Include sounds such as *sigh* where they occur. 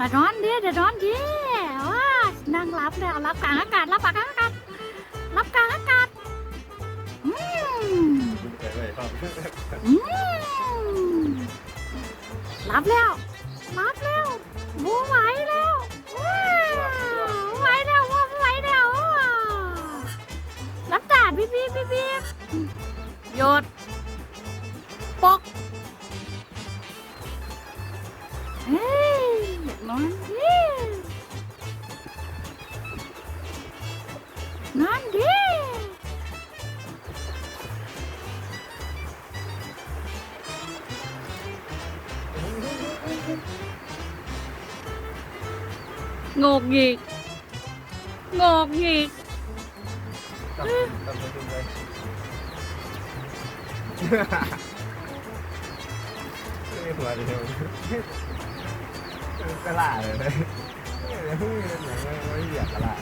มานอนดิเดี๋ยวนอนดิว้านั่งรับแล้วรับกลางอากาศรับกลางอากาศรับกลางอากาศอืมอืมรับแล้วรับแล้วบัวไหวแล้วว้าวไหวแล้วบัวไหวแล้วรับจ่าพี่พี่พี่พี่หยดปกเฮ้ lắm. Yeah. Ngon ghê. Ngột nhiệt Ngột nhiệt Cầm, cầm cái đường đây. *laughs* กงกหงิกต้องต้องไปดูเลยไม่เดียวกระลาเลยนะไม่ไม่ไม่เหยียบกระลา